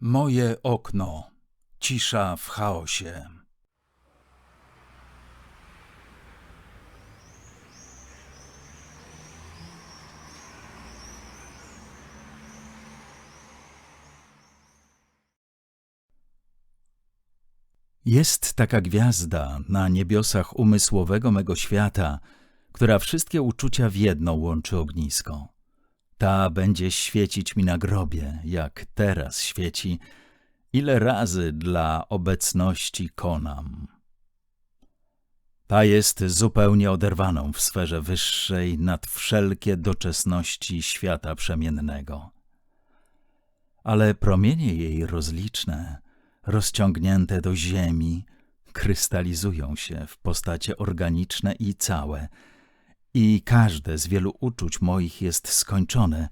Moje okno. Cisza w chaosie. Jest taka gwiazda na niebiosach umysłowego mego świata, która wszystkie uczucia w jedno łączy ognisko. Ta będzie świecić mi na grobie, jak teraz świeci, ile razy dla obecności konam. Ta jest zupełnie oderwaną w sferze wyższej nad wszelkie doczesności świata przemiennego. Ale promienie jej rozliczne, rozciągnięte do ziemi, krystalizują się w postacie organiczne i całe, i każde z wielu uczuć moich jest skończone,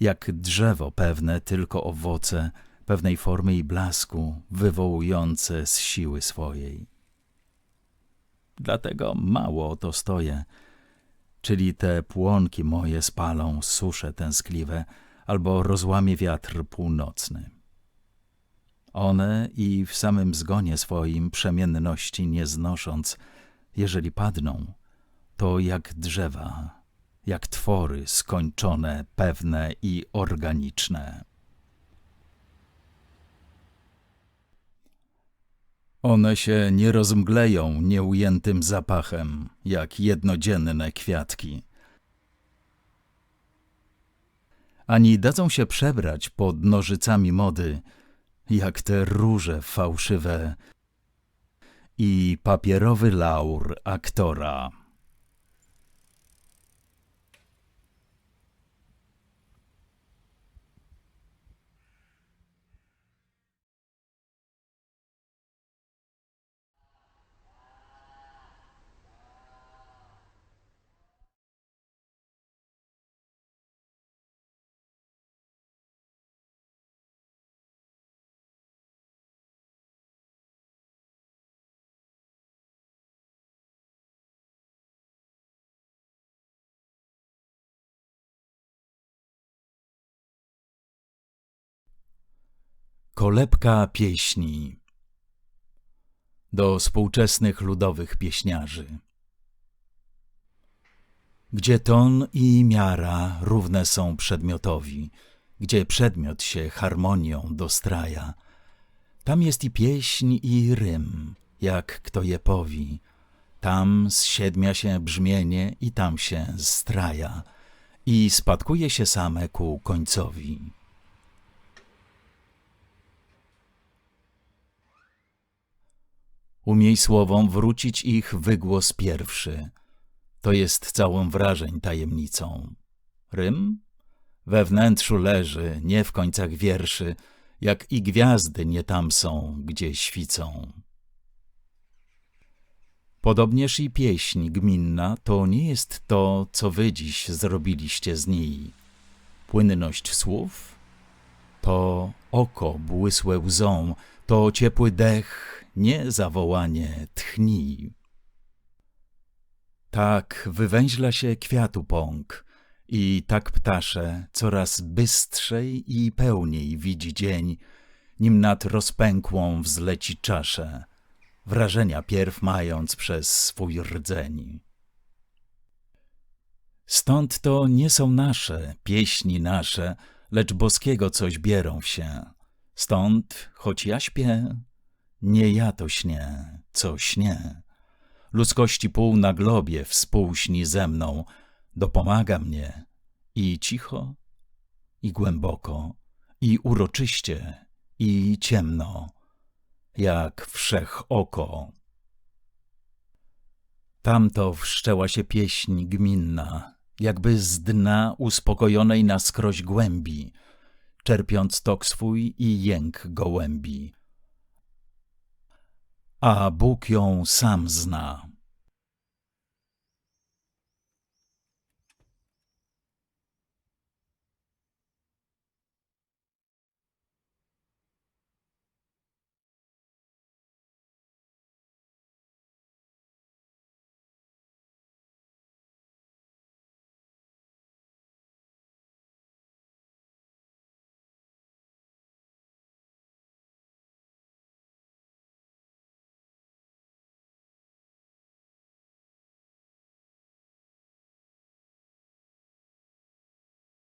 jak drzewo pewne tylko owoce, pewnej formy i blasku, wywołujące z siły swojej. Dlatego mało o to stoję, czyli te płonki moje spalą susze tęskliwe, albo rozłamie wiatr północny. One i w samym zgonie swoim przemienności nie znosząc, jeżeli padną, to jak drzewa, jak twory skończone, pewne i organiczne. One się nie rozmgleją nieujętym zapachem, jak jednodzienne kwiatki. Ani dadzą się przebrać pod nożycami mody, jak te róże fałszywe i papierowy laur aktora. Kolebka pieśni do współczesnych ludowych pieśniarzy. Gdzie ton i miara równe są przedmiotowi, gdzie przedmiot się harmonią dostraja, tam jest i pieśń i rym, jak kto je powi. Tam zsiedmia się brzmienie i tam się straja i spadkuje się same ku końcowi. Umiej słowom wrócić ich wygłos pierwszy. To jest całą wrażeń tajemnicą. Rym? We wnętrzu leży, nie w końcach wierszy, jak i gwiazdy nie tam są, gdzie świcą. Podobnież i pieśń gminna to nie jest to, co wy dziś zrobiliście z niej. Płynność słów to oko błysłe łzą, to ciepły dech, nie zawołanie tchnij. Tak wywęźla się kwiatu pąk i tak ptasze coraz bystrzej i pełniej widzi dzień, nim nad rozpękłą wzleci czaszę, wrażenia pierw mając przez swój rdzeń. Stąd to nie są nasze, pieśni nasze, lecz boskiego coś bierą się. Stąd, choć ja śpię, nie ja to śnie, co śnie. Ludzkości pół na globie współśni ze mną, dopomaga mnie i cicho, i głęboko, i uroczyście, i ciemno, jak wszech oko. Tamto wszczęła się pieśń gminna, jakby z dna uspokojonej na skroś głębi, czerpiąc tok swój i jęk gołębi a Bóg ją sam zna.